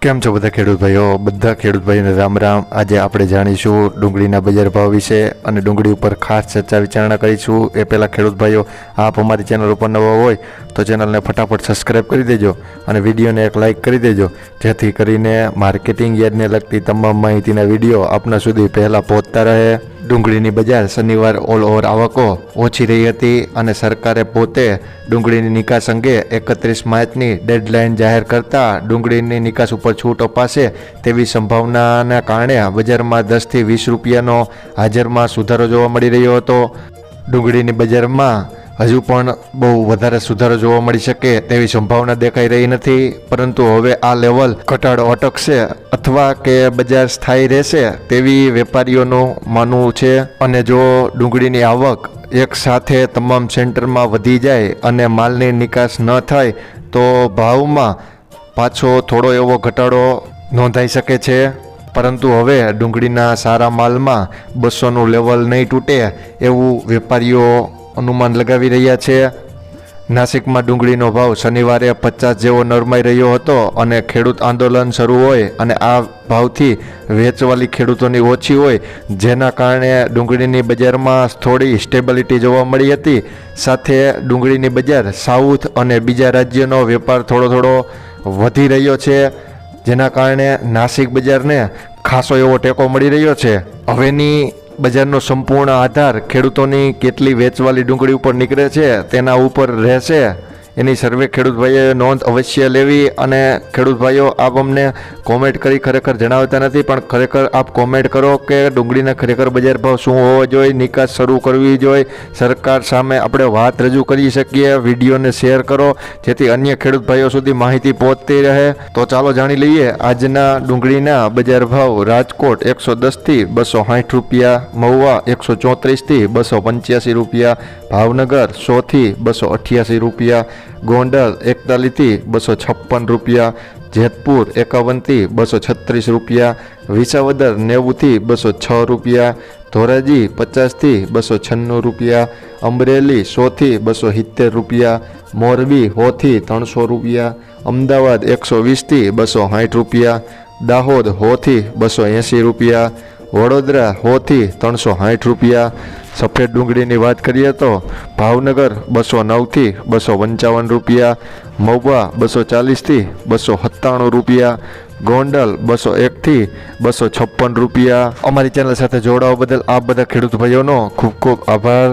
કેમ છો બધા ખેડૂત ભાઈઓ? બધા ખેડૂત ભાઈઓને રામ રામ. આજે આપણે જાણીશું ડુંગળીના બજાર ભાવ વિશે અને ડુંગળી ઉપર ખાસ ચર્ચા વિચારણા કરીશું. એ પહેલાં ખેડૂત ભાઈઓ, આપ અમારી ચેનલ ઉપર નવા હોય તો ચેનલને ફટાફટ સબસ્ક્રાઈબ કરી દેજો અને વિડીયોને એક લાઇક કરી દેજો. જેથી કરીને માર્કેટિંગ યાર્ડને લગતી તમામ માહિતીના વીડિયો આપના સુધી પહેલાં પહોંચતા રહે. ડુંગળીની બજાર શનિવાર ઓલ ઓવર આવકો ઓછી રહી હતી અને સરકારે પોતે ડુંગળીની નિકાસ અંગે એકત્રીસ માર્ચની ડેડલાઇન જાહેર કરતા ડુંગળીની નિકાસ ઉપર છૂટ અપાશે તેવી સંભાવનાના કારણે બજારમાં દસથી વીસ રૂપિયાનો હાજરમાં સુધારો જોવા મળી રહ્યો હતો. ડુંગળીની બજારમાં હજુ પણ બહુ વધારે સુધારો જોવા મળી શકે તેવી સંભાવના દેખાઈ રહી નથી, પરંતુ હવે આ લેવલ ઘટાડો અટકશે અથવા કે બજાર સ્થાયી રહેશે તેવી વેપારીઓનું માનવું છે. અને જો ડુંગળીની આવક એક સાથે તમામ સેન્ટરમાં વધી જાય અને માલની નિકાસ ન થાય, તો ભાવમાં પાછો થોડો એવો ઘટાડો નોંધાઈ શકે છે. પરંતુ હવે ડુંગળીના સારા માલમાં બસોનું લેવલ નહીં તૂટે એવું વેપારીઓ અનુમાન લગાવી રહ્યા છે. નાસિકમાં ડુંગળીનો ભાવ શનિવારે પચાસ જેવો નરમાઈ રહ્યો હતો અને ખેડૂત આંદોલન શરૂ હોય અને આ ભાવથી વેચવાલી ખેડૂતોની ઓછી હોય, જેના કારણે ડુંગળીની બજારમાં થોડી સ્ટેબિલિટી જોવા મળી હતી. સાથે ડુંગળીની બજાર સાઉથ અને બીજા રાજ્યનો વેપાર થોડો થોડો વધી રહ્યો છે, જેના કારણે નાસિક બજારને ખાસો એવો ટેકો મળી રહ્યો છે. હવેની બજારનો સંપૂર્ણ આધાર ખેડૂતોની કેટલી વેચવાલી ડુંગળી ઉપર નીકળે છે તેના ઉપર રહેશે. એની સર્વે ખેડૂત ભાઈઓએ નોંધ અવશ્ય લેવી અને ખેડૂત ભાઈઓ આપ અમને કોમેન્ટ કરી ખરેખર જણાવતા નથી, પણ ખરેખર આપ કોમેન્ટ કરો કે ડુંગળીના ખરેખર બજાર ભાવ શું હોવો જોઈએ, નિકાસ શરૂ કરવી જોઈએ. સરકાર સામે આપણે વાત રજૂ કરી શકીએ, વિડીયોને શેર કરો, જેથી અન્ય ખેડૂત ભાઈઓ સુધી માહિતી પહોંચતી રહે. તો ચાલો જાણી લઈએ, આજના ડુંગળીના બજાર ભાવ રાજકોટ એકસો દસથી બસો સાઠ રૂપિયા, મહુવા એકસો ચોત્રીસથી બસો પંચ્યાસી રૂપિયા, ભાવનગર સોથી બસો અઠ્યાસી રૂપિયા ગોંડલ એકતાલીસથી બસો છપ્પન રૂપિયા, જેતપુર એકાવનથી બસો છત્રીસ રૂપિયા, વિસાવદર નેવુંથી બસો છ રૂપિયા, ધોરાજી પચાસથી બસો છન્નું રૂપિયા, અમરેલી સોથી બસો સિત્તેર રૂપિયા, મોરબી હોથી ત્રણસો રૂપિયા, અમદાવાદ એકસો વીસથી બસો સાઠ રૂપિયા, દાહોદ હોથી બસો એંસી રૂપિયા વડોદરા હોથી ત્રણસો સાઠ રૂપિયા. સફેદ ડુંગળીની વાત કરીએ તો ભાવનગર બસો નવથી બસો પંચાવન રૂપિયા. મહુવા બસો ચાલીસથી બસો સત્તાણું રૂપિયા. ગોંડલ બસો એકથી બસો છપ્પન રૂપિયા. અમારી ચેનલ સાથે જોડાવા બદલ આપ બધા ખેડૂત ભાઈઓનો ખૂબ ખૂબ આભાર.